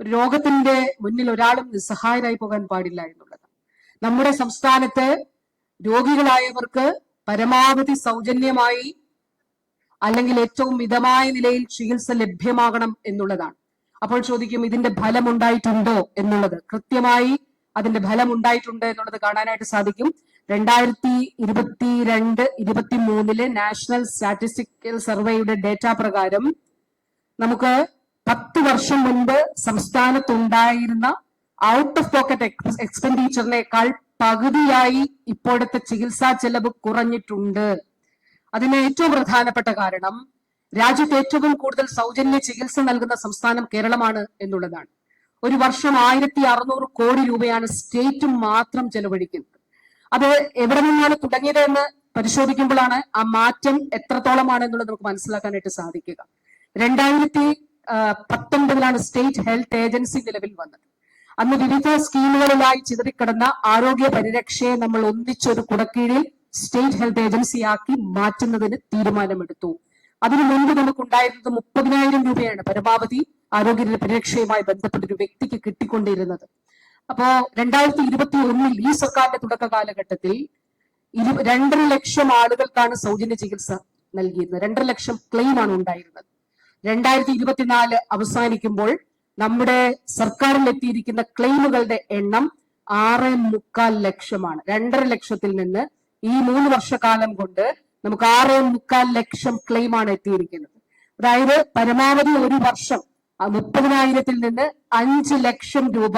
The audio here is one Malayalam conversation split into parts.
ഒരു രോഗത്തിന്റെ മുന്നിൽ ഒരാളും നിസ്സഹായരായി പോകാൻ പാടില്ല എന്നുള്ളത്. നമ്മുടെ സംസ്ഥാനത്ത് രോഗികളായവർക്ക് പരമാവധി സൗജന്യമായി അല്ലെങ്കിൽ ഏറ്റവും മിതമായ നിലയിൽ ചികിത്സ ലഭ്യമാകണം എന്നുള്ളതാണ്. അപ്പോൾ ചോദിക്കും ഇതിന്റെ ഫലം ഉണ്ടായിട്ടുണ്ടോ എന്നുള്ളത്? കൃത്യമായി അതിന്റെ ഫലം ഉണ്ടായിട്ടുണ്ട് എന്നുള്ളത് കാണാനായിട്ട് സാധിക്കും. രണ്ടായിരത്തി ഇരുപത്തി രണ്ട് ഇരുപത്തി മൂന്നിലെ നാഷണൽ സ്റ്റാറ്റിസ്റ്റിക്കൽ സർവേയുടെ ഡേറ്റ പ്രകാരം നമുക്ക് പത്ത് വർഷം മുൻപ് സംസ്ഥാനത്തുണ്ടായിരുന്ന ഔട്ട് ഓഫ് പോക്കറ്റ് എക്സ്പെൻഡിച്ചറിനേക്കാൾ പകുതിയായി ഇപ്പോഴത്തെ ചികിത്സാ ചെലവ് കുറഞ്ഞിട്ടുണ്ട്. അതിന് ഏറ്റവും പ്രധാനപ്പെട്ട കാരണം രാജ്യത്ത് ഏറ്റവും കൂടുതൽ സൗജന്യ ചികിത്സ നൽകുന്ന സംസ്ഥാനം കേരളമാണ് എന്നുള്ളതാണ്. ഒരു വർഷം ആയിരത്തി അറുന്നൂറ് കോടി രൂപയാണ് സ്റ്റേറ്റ് മാത്രം ചെലവഴിക്കുന്നത്. അത് എവിടെ നിന്നാണ് തുടങ്ങിയത് എന്ന് പരിശോധിക്കുമ്പോഴാണ് ആ മാറ്റം എത്രത്തോളമാണ് എന്നുള്ളത് നമുക്ക് മനസ്സിലാക്കാനായിട്ട് സാധിക്കുക. രണ്ടായിരത്തി പത്തൊൻപതിലാണ് സ്റ്റേറ്റ് ഹെൽത്ത് ഏജൻസി നിലവിൽ വന്നത്. അന്ന് വിവിധ സ്കീമുകളിലായി ചിതറിക്കിടന്ന ആരോഗ്യ പരിരക്ഷയെ നമ്മൾ ഒന്നിച്ചൊരു കുടക്കീഴിൽ സ്റ്റേറ്റ് ഹെൽത്ത് ഏജൻസിയാക്കി മാറ്റുന്നതിന് തീരുമാനമെടുത്തു. അതിനു മുൻപ് നമുക്കുണ്ടായിരുന്നത് മുപ്പതിനായിരം രൂപയാണ് പരമാവധി ആരോഗ്യ പരിരക്ഷയുമായി ബന്ധപ്പെട്ട ഒരു വ്യക്തിക്ക് കിട്ടിക്കൊണ്ടിരുന്നത്. അപ്പോ രണ്ടായിരത്തി ഇരുപത്തി ഒന്നിൽ ഈ സർക്കാരിന്റെ തുടക്ക കാലഘട്ടത്തിൽ രണ്ടര ലക്ഷം ആളുകൾക്കാണ് സൗജന്യ ചികിത്സ നൽകിയിരുന്നത്. രണ്ടര ലക്ഷം ക്ലെയിം ആണ് ഉണ്ടായിരുന്നത്. രണ്ടായിരത്തി ഇരുപത്തിനാല് അവസാനിക്കുമ്പോൾ നമ്മുടെ സർക്കാരിൽ എത്തിയിരിക്കുന്ന ക്ലെയിമുകളുടെ എണ്ണം ആറ് മുക്കാൽ ലക്ഷമാണ്. രണ്ടര ലക്ഷത്തിൽ നിന്ന് ഈ മൂന്ന് വർഷക്കാലം കൊണ്ട് നമുക്ക് ആറ് മുക്കാൽ ലക്ഷം ക്ലെയിമാണ് എത്തിയിരിക്കുന്നത്. അതായത് പരമാവധി ഒരു വർഷം മുപ്പതിനായിരത്തിൽ നിന്ന് അഞ്ച് ലക്ഷം രൂപ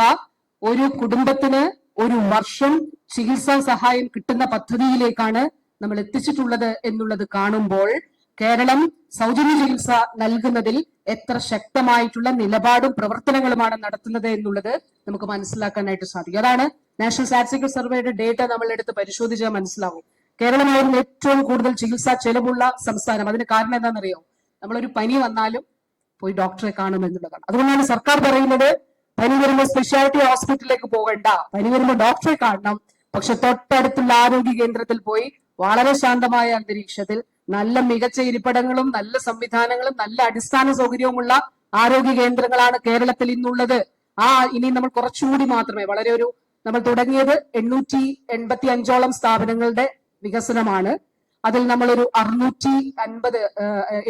ഒരു കുടുംബത്തിന് ഒരു വർഷം ചികിത്സാ സഹായം കിട്ടുന്ന പദ്ധതിയിലേക്കാണ് നമ്മൾ എത്തിച്ചിട്ടുള്ളത് എന്നുള്ളത് കാണുമ്പോൾ കേരളം സൗജന്യ ചികിത്സ നൽകുന്നതിൽ എത്ര ശക്തമായിട്ടുള്ള നിലപാടും പ്രവർത്തനങ്ങളുമാണ് നടത്തുന്നത് എന്നുള്ളത് നമുക്ക് മനസ്സിലാക്കാനായിട്ട് സാധിക്കും. അതാണ് നാഷണൽ സ്റ്റാറ്റിസ്റ്റിക്കൽ സർവേയുടെ ഡേറ്റ നമ്മൾ എടുത്ത് പരിശോധിച്ചാൽ മനസ്സിലാവും. കേരളമായിരുന്നു ഏറ്റവും കൂടുതൽ ചികിത്സാ ചെലവുള്ള സംസ്ഥാനം. അതിന് കാരണം എന്താണെന്നറിയോ? നമ്മളൊരു പനി വന്നാലും പോയി ഡോക്ടറെ കാണും എന്നുള്ളതാണ്. അതുകൊണ്ടാണ് സർക്കാർ പറയുന്നത് പനി വരുമ്പോൾ സ്പെഷ്യാലിറ്റി ഹോസ്പിറ്റലിലേക്ക് പോകണ്ട. പനി വരുമ്പോൾ ഡോക്ടറെ കാണണം. പക്ഷെ തൊട്ടടുത്തുള്ള ആരോഗ്യ കേന്ദ്രത്തിൽ പോയി വളരെ ശാന്തമായ അന്തരീക്ഷത്തിൽ നല്ല മികച്ച ഇരിപ്പിടങ്ങളും നല്ല സംവിധാനങ്ങളും നല്ല അടിസ്ഥാന സൗകര്യവുമുള്ള ആരോഗ്യ കേന്ദ്രങ്ങളാണ് കേരളത്തിൽ ഇന്നുള്ളത്. ആ ഇനി നമ്മൾ കുറച്ചുകൂടി മാത്രമേ വളരെ ഒരു നമ്മൾ തുടങ്ങിയത് എണ്ണൂറ്റി എൺപത്തി അഞ്ചോളം സ്ഥാപനങ്ങളുടെ വികസനമാണ്. അതിൽ നമ്മളൊരു അറുന്നൂറ്റി അൻപത്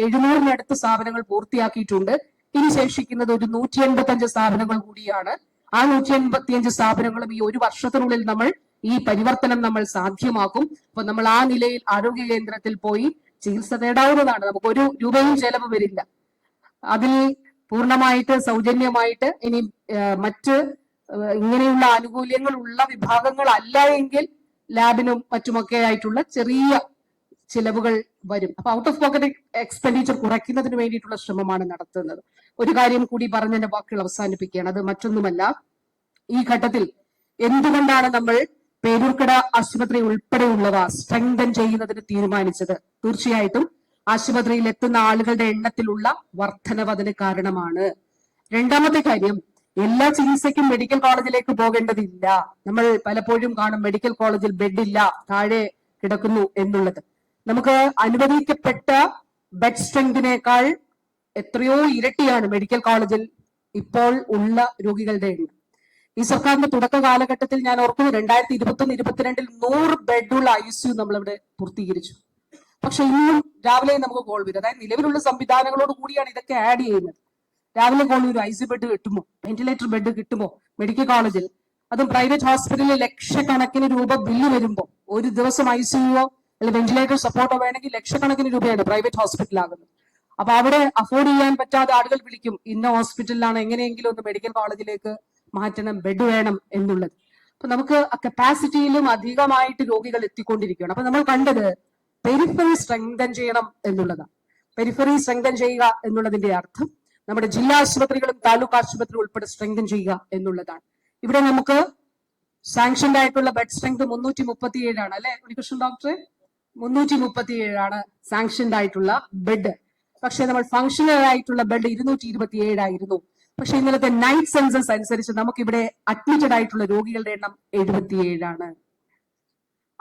എഴുന്നൂറിനടുത്ത് സ്ഥാപനങ്ങൾ പൂർത്തിയാക്കിയിട്ടുണ്ട്. ഇനി ശേഷിക്കുന്നത് ഒരു നൂറ്റി എൺപത്തി അഞ്ച് സ്ഥാപനങ്ങൾ കൂടിയാണ്. ആ നൂറ്റി എൺപത്തി അഞ്ച് സ്ഥാപനങ്ങളും ഈ ഒരു വർഷത്തിനുള്ളിൽ നമ്മൾ ഈ പരിവർത്തനം നമ്മൾ സാധ്യമാക്കും. അപ്പൊ നമ്മൾ ആ നിലയിൽ ആരോഗ്യ കേന്ദ്രത്തിൽ പോയി ചികിത്സ തേടാവുന്നതാണ്. നമുക്ക് ഒരു രൂപയും ചെലവ് വരില്ല. അതിൽ പൂർണമായിട്ട് സൗജന്യമായിട്ട് ഇനി മറ്റ് ഇങ്ങനെയുള്ള ആനുകൂല്യങ്ങൾ ഉള്ള വിഭാഗങ്ങൾ അല്ല എങ്കിൽ ലാബിനും മറ്റുമൊക്കെ ആയിട്ടുള്ള ചെറിയ ചിലവുകൾ വരും. അപ്പൊ ഔട്ട് ഓഫ് പോക്കറ്റ് എക്സ്പെൻഡിച്ചർ കുറയ്ക്കുന്നതിന് വേണ്ടിയിട്ടുള്ള ശ്രമമാണ് നടത്തുന്നത്. ഒരു കാര്യം കൂടി പറഞ്ഞ എന്റെ വാക്കുകൾ അവസാനിപ്പിക്കുകയാണ്. അത് മറ്റൊന്നുമല്ല. ഈ ഘട്ടത്തിൽ എന്തുകൊണ്ടാണ് നമ്മൾ പേരൂർക്കട ആശുപത്രി ഉൾപ്പെടെയുള്ളവ സ്ട്രെങ്തൻ ചെയ്യുന്നതിന് തീരുമാനിച്ചത്. തീർച്ചയായിട്ടും ആശുപത്രിയിൽ എത്തുന്ന ആളുകളുടെ എണ്ണത്തിലുള്ള വർധനവ് കാരണമാണ്. രണ്ടാമത്തെ കാര്യം എല്ലാ ചികിത്സയ്ക്കും മെഡിക്കൽ കോളേജിലേക്ക് പോകേണ്ടതില്ല. നമ്മൾ പലപ്പോഴും കാണും മെഡിക്കൽ കോളേജിൽ ബെഡില്ല താഴെ കിടക്കുന്നു എന്നുള്ളത്. നമുക്ക് അനുവദിക്കപ്പെട്ട ബെഡ് സ്ട്രെങ്തിനേക്കാൾ എത്രയോ ഇരട്ടിയാണ് മെഡിക്കൽ കോളേജിൽ ഇപ്പോൾ ഉള്ള രോഗികളുടെ എണ്ണം. ഈ സർക്കാരിന്റെ തുടക്ക കാലഘട്ടത്തിൽ ഞാൻ ഓർക്കുന്നു രണ്ടായിരത്തി ഇരുപത്തി ഒന്ന് ഇരുപത്തിരണ്ടിൽ നൂറ് ബെഡുള്ള ഐ സി യു നമ്മളിവിടെ പൂർത്തീകരിച്ചു. പക്ഷെ ഇന്നും രാവിലെ നമുക്ക് കോൾ വരും. അതായത് നിലവിലുള്ള സംവിധാനങ്ങളോട് കൂടിയാണ് ഇതൊക്കെ ആഡ് ചെയ്യുന്നത്. രാവിലെ കോൾ വരും ഐ സി ബെഡ് കിട്ടുമോ? വെന്റിലേറ്റർ ബെഡ് കിട്ടുമോ? മെഡിക്കൽ കോളേജിൽ അതും പ്രൈവറ്റ് ഹോസ്പിറ്റലിൽ ലക്ഷക്കണക്കിന് രൂപ ബില്ല് വരുമ്പോൾ ഒരു ദിവസം ഐ സി യുവോ അല്ലെങ്കിൽ വെന്റിലേറ്റർ സപ്പോർട്ടോ വേണമെങ്കിൽ ലക്ഷക്കണക്കിന് രൂപയാണ് പ്രൈവറ്റ് ഹോസ്പിറ്റലാകുന്നത് അപ്പൊ അവിടെ അഫോർഡ് ചെയ്യാൻ പറ്റാതെ ആളുകൾ വിളിക്കും ഇന്ന ഹോസ്പിറ്റലിലാണ് എങ്ങനെയെങ്കിലും ഒന്ന് മെഡിക്കൽ കോളേജിലേക്ക് മാറ്റണം ബെഡ് വേണം എന്നുള്ളത്. അപ്പൊ നമുക്ക് കപ്പാസിറ്റിയിലും അധികമായിട്ട് രോഗികൾ എത്തിക്കൊണ്ടിരിക്കുകയാണ്. അപ്പൊ നമ്മൾ കണ്ടത് പെരിഫറി സ്ട്രെങ്തൻ ചെയ്യണം എന്നുള്ളതാണ്. പെരിഫറി സ്ട്രെങ്തൻ ചെയ്യുക എന്നുള്ളതിന്റെ അർത്ഥം നമ്മുടെ ജില്ലാ ആശുപത്രികളും താലൂക്ക് ആശുപത്രി ഉൾപ്പെടെ സ്ട്രെങ്തൻ ചെയ്യുക എന്നുള്ളതാണ്. ഇവിടെ നമുക്ക് സാങ്ഷൻഡ് ആയിട്ടുള്ള ബെഡ് സ്ട്രെങ്ത് മുന്നൂറ്റി മുപ്പത്തി ഏഴാണ് അല്ലെ? ഉണ്ണികൃഷ്ണൻ ഡോക്ടറെ മുന്നൂറ്റി മുപ്പത്തി ഏഴാണ് സാങ്ഷൻഡ് ആയിട്ടുള്ള ബെഡ് പക്ഷെ നമ്മൾ ഫങ്ഷണൽ ആയിട്ടുള്ള ബെഡ് ഇരുന്നൂറ്റി ഇരുപത്തി ഏഴായിരുന്നു പക്ഷെ ഇന്നലത്തെ നൈറ്റ് സെൻസസ് അനുസരിച്ച് നമുക്ക് ഇവിടെ അഡ്മിറ്റഡ് ആയിട്ടുള്ള രോഗികളുടെ എണ്ണം എഴുപത്തിയേഴാണ്.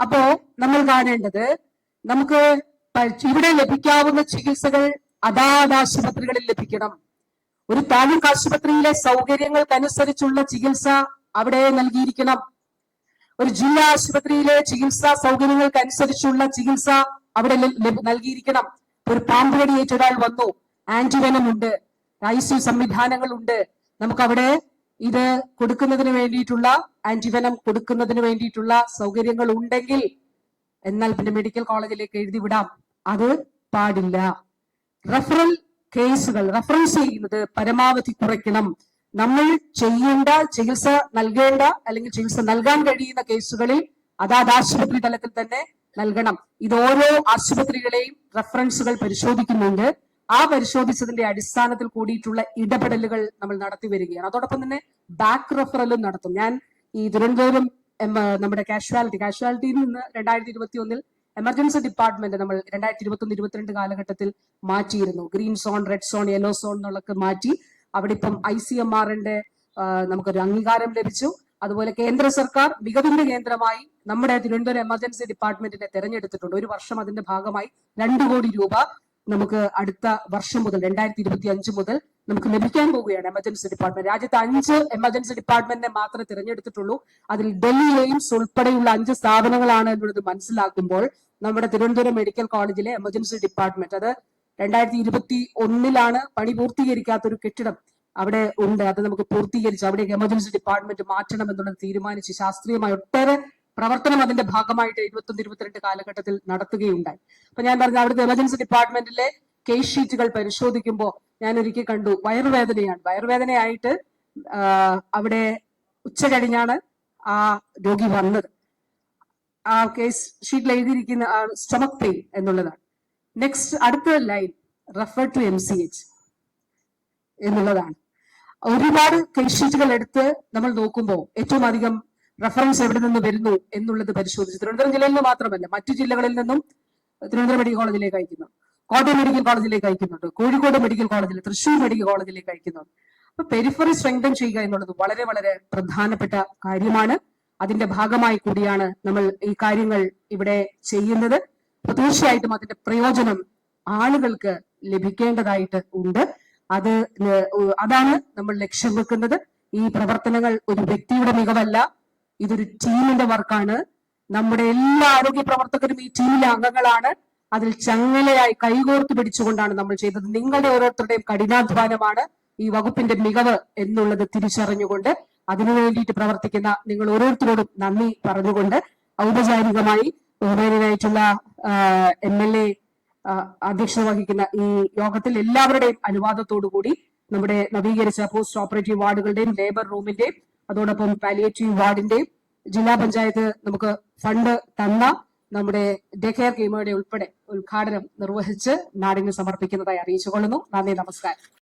അപ്പോ നമ്മൾ കാണേണ്ടത് നമുക്ക് ഇവിടെ ലഭിക്കാവുന്ന ചികിത്സകൾ അതാത് ആശുപത്രികളിൽ ലഭിക്കണം. ഒരു താലൂക്ക് ആശുപത്രിയിലെ സൗകര്യങ്ങൾക്കനുസരിച്ചുള്ള ചികിത്സ അവിടെ നൽകിയിരിക്കണം. ഒരു ജില്ലാ ആശുപത്രിയിലെ ചികിത്സാ സൗകര്യങ്ങൾക്കനുസരിച്ചുള്ള ചികിത്സ അവിടെ നൽകിയിരിക്കണം. ഒരു പാമ്പ് ഒരാൾ വന്നു. ആന്റിവെനം ഉണ്ട് ഐസിയു സംവിധാനങ്ങളുണ്ട്. നമുക്ക് അവിടെ ഇത് കൊടുക്കുന്നതിന് വേണ്ടിയിട്ടുള്ള ആന്റിവനം കൊടുക്കുന്നതിന് വേണ്ടിയിട്ടുള്ള സൗകര്യങ്ങൾ ഉണ്ടെങ്കിൽ എന്നാൽ പിന്നെ മെഡിക്കൽ കോളേജിലേക്ക് എഴുതി വിടാം. അത് പാടില്ല. റഫറൽ കേസുകൾ റഫറൻസ് ചെയ്യുന്നത് പരമാവധി കുറയ്ക്കണം. നമ്മൾ ചെയ്യേണ്ട ചികിത്സ നൽകേണ്ട അല്ലെങ്കിൽ ചികിത്സ നൽകാൻ കഴിയുന്ന കേസുകളിൽ അതാത് ആശുപത്രി തലത്തിൽ തന്നെ നൽകണം. ഇത് ഓരോ ആശുപത്രികളെയും റഫറൻസുകൾ പരിശോധിക്കുന്നുണ്ട്. ആ പരിശോധിച്ചതിന്റെ അടിസ്ഥാനത്തിൽ കൂടിയിട്ടുള്ള ഇടപെടലുകൾ നമ്മൾ നടത്തി വരികയാണ്. അതോടൊപ്പം തന്നെ ബാക്ക് റെഫറലും നടത്തും. ഞാൻ ഈ തിരുവനന്തപുരം നമ്മുടെ കാഷ്വാലിറ്റി കാഷ്വാലിറ്റിയിൽ നിന്ന് രണ്ടായിരത്തി ഇരുപത്തി ഒന്നിൽ എമർജൻസി ഡിപ്പാർട്ട്മെന്റ് നമ്മൾ രണ്ടായിരത്തി ഇരുപത്തി ഒന്ന് ഇരുപത്തിരണ്ട് കാലഘട്ടത്തിൽ മാറ്റിയിരുന്നു. Green zone red zone yellow zone എന്നുള്ളൊക്കെ മാറ്റി അവിടെ ഇപ്പം ഐ സി എം ആറിന്റെ നമുക്കൊരു അംഗീകാരം ലഭിച്ചു. അതുപോലെ കേന്ദ്ര സർക്കാർ മികവിന്റെ കേന്ദ്രമായി നമ്മുടെ തിരുവനന്തപുരം എമർജൻസി ഡിപ്പാർട്ട്മെന്റിനെ തെരഞ്ഞെടുത്തിട്ടുണ്ട്. ഒരു വർഷം അതിന്റെ ഭാഗമായി രണ്ടു കോടി രൂപ നമുക്ക് അടുത്ത വർഷം മുതൽ രണ്ടായിരത്തി ഇരുപത്തി അഞ്ച് മുതൽ നമുക്ക് ലഭിക്കാൻ പോവുകയാണ് എമർജൻസി ഡിപ്പാർട്ട്മെന്റ് രാജ്യത്ത് അഞ്ച് എമർജൻസി ഡിപ്പാർട്ട്മെന്റിനെ മാത്രമേ തിരഞ്ഞെടുത്തിട്ടുള്ളൂ. അതിൽ ഡൽഹി എയിംസ് ഉൾപ്പെടെയുള്ള അഞ്ച് സ്ഥാപനങ്ങളാണ് എന്നുള്ളത് മനസ്സിലാക്കുമ്പോൾ നമ്മുടെ തിരുവനന്തപുരം മെഡിക്കൽ കോളേജിലെ എമർജൻസി ഡിപ്പാർട്ട്മെന്റ് അത് രണ്ടായിരത്തി ഇരുപത്തി ഒന്നിലാണ് പണി പൂർത്തീകരിക്കാത്ത ഒരു കെട്ടിടം അവിടെ ഉണ്ട്. അത് നമുക്ക് പൂർത്തീകരിച്ച് അവിടെ എമർജൻസി ഡിപ്പാർട്ട്മെന്റ് മാറ്റണം എന്നുള്ളത് തീരുമാനിച്ച് ശാസ്ത്രീയമായി ഒട്ടേറെ പ്രവർത്തനം അതിന്റെ ഭാഗമായിട്ട് ഇരുപത്തൊന്ന് ഇരുപത്തിരണ്ട് കാലഘട്ടത്തിൽ നടത്തുകയുണ്ടായി. അപ്പൊ ഞാൻ പറഞ്ഞ അവിടുത്തെ എമർജൻസി ഡിപ്പാർട്ട്മെന്റിലെ കേസ് ഷീറ്റുകൾ പരിശോധിക്കുമ്പോൾ ഞാൻ ഒരിക്കൽ കണ്ടു വയറുവേദനയാണ്. വയറുവേദനയായിട്ട് അവിടെ ഉച്ച കഴിഞ്ഞാണ് ആ രോഗി വന്നത്. ആ കേസ് ഷീറ്റിൽ എഴുതിയിരിക്കുന്ന സ്റ്റമക് പെയിൻ എന്നുള്ളതാണ്. നെക്സ്റ്റ് അടുത്ത line refer to M C H എന്നുള്ളതാണ്. ഒരുപാട് കേസ് ഷീറ്റുകൾ എടുത്ത് നമ്മൾ നോക്കുമ്പോൾ ഏറ്റവും അധികം റെഫറൻസ് എവിടെ നിന്ന് വരുന്നു എന്നുള്ളത് പരിശോധിച്ച് തിരുവനന്തപുരം ജില്ലയിൽ നിന്ന് മാത്രമല്ല മറ്റു ജില്ലകളിൽ നിന്നും തിരുവനന്തപുരം മെഡിക്കൽ കോളേജിലേക്ക് അയക്കുന്നു. കോട്ടയം മെഡിക്കൽ കോളേജിലേക്ക് അയക്കുന്നുണ്ട്. കോഴിക്കോട് മെഡിക്കൽ കോളേജിൽ തൃശൂർ മെഡിക്കൽ കോളേജിലേക്ക് അയക്കുന്നുണ്ട്. അപ്പൊ പെരിഫറി സ്ട്രെങ്തൻ ചെയ്യുക എന്നുള്ളത് വളരെ വളരെ പ്രധാനപ്പെട്ട കാര്യമാണ്. അതിന്റെ ഭാഗമായി കൂടിയാണ് നമ്മൾ ഈ കാര്യങ്ങൾ ഇവിടെ ചെയ്യുന്നത്. തീർച്ചയായിട്ടും അതിന്റെ പ്രയോജനം ആളുകൾക്ക് ലഭിക്കേണ്ടതായിട്ട് ഉണ്ട്. അത് അതാണ് നമ്മൾ ലക്ഷ്യം വെക്കുന്നത്. ഈ പ്രവർത്തനങ്ങൾ ഒരു വ്യക്തിയുടെ മികവല്ല ഇതൊരു ടീമിന്റെ വർക്കാണ്. നമ്മുടെ എല്ലാ ആരോഗ്യ പ്രവർത്തകരും ഈ ടീമിലെ അംഗങ്ങളാണ്. അതിൽ ചങ്ങലയായി കൈകോർത്ത് പിടിച്ചുകൊണ്ടാണ് നമ്മൾ ചെയ്തത്. നിങ്ങളുടെ ഓരോരുത്തരുടെയും കഠിനാധ്വാനമാണ് ഈ വകുപ്പിന്റെ മികവ് എന്നുള്ളത് തിരിച്ചറിഞ്ഞുകൊണ്ട് അതിനു വേണ്ടിയിട്ട് പ്രവർത്തിക്കുന്ന നിങ്ങൾ ഓരോരുത്തരോടും നന്ദി പറഞ്ഞുകൊണ്ട് ഔപചാരികമായി ബഹുമാനായിട്ടുള്ള എം എൽ എ അധ്യക്ഷത വഹിക്കുന്ന ഈ യോഗത്തിൽ എല്ലാവരുടെയും അനുവാദത്തോടു കൂടി നമ്മുടെ നവീകരിച്ച പോസ്റ്റ് ഓപ്പറേറ്റീവ് വാർഡുകളുടെയും ലേബർ റൂമിന്റെയും അതോടൊപ്പം പാലിയേറ്റീവ് വാർഡിന്റെയും ജില്ലാ പഞ്ചായത്ത് നമുക്ക് ഫണ്ട് തന്ന നമ്മുടെ ഡേ കെയർ കീമയുടെ ഉൾപ്പെടെ ഉദ്ഘാടനം നിർവഹിച്ച് നാടിന് സമർപ്പിക്കുന്നതായി അറിയിച്ചുകൊള്ളുന്നു. നന്ദി നമസ്കാരം.